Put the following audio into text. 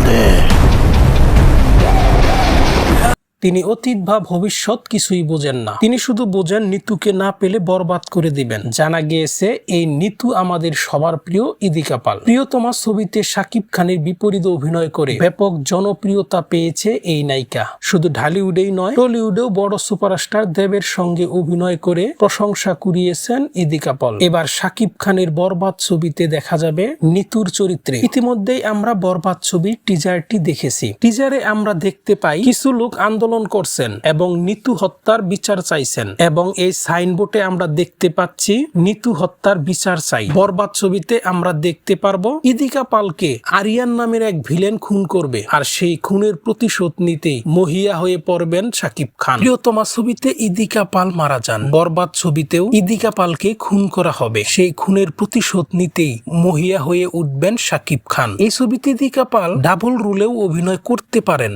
건데 তিনি অতীত বা ভবিষ্যৎ কিছুই বোঝেন না। তিনি শুধু বোঝেন নিতুকে না পেলে বরবাদ করে দিবেন। জানা গিয়েছে, এই নিতু আমাদের সবার প্রিয় ইদিকা পাল প্রিয়তমা ছবিতে সাকিব খানের বিপরীত অভিনয় করে ব্যাপক জনপ্রিয়তা পেয়েছে এই নায়িকা। শুধু ঢালিউডেই নয়, টলিউডেও বড় সুপারস্টার দেবের সঙ্গে অভিনয় করে প্রশংসা কুড়িয়েছেন ইদিকা পল এবার সাকিব খানের বরবাদ ছবিতে দেখা যাবে নিতুর চরিত্রে। ইতিমধ্যেই আমরা বরবাদ ছবির টিজারটি দেখেছি। টিজারে আমরা দেখতে পাই, কিছু লোক আন্দোলন করছেন এবং নিতু হত্যার বিচার চাইছেন এবং এই সাইনবোর্ডে আমরা দেখতে পাচ্ছি নিতু হত্যার বিচার চাই। বরবাদ ছবিতে আমরা দেখতে পারব ইদিকা পালকে আরিয়ান নামের এক ভিলেন খুন করবে আর সেই খুনের প্রতিশোধ নিতেই মহিয়া হয়ে পড়বেন শাকিব খান। প্রিয়তমা ছবিতে ইদিকা পাল মারা যান। বরবাদ ছবিতেও ইদিকা পালকে খুন করা হবে। সেই খুনের প্রতিশোধ নিতেই মহিয়া হয়ে উঠবেন সাকিব খান। এই ছবিতে ইদিকা পাল ডাবল রুলেও অভিনয় করতে পারেন।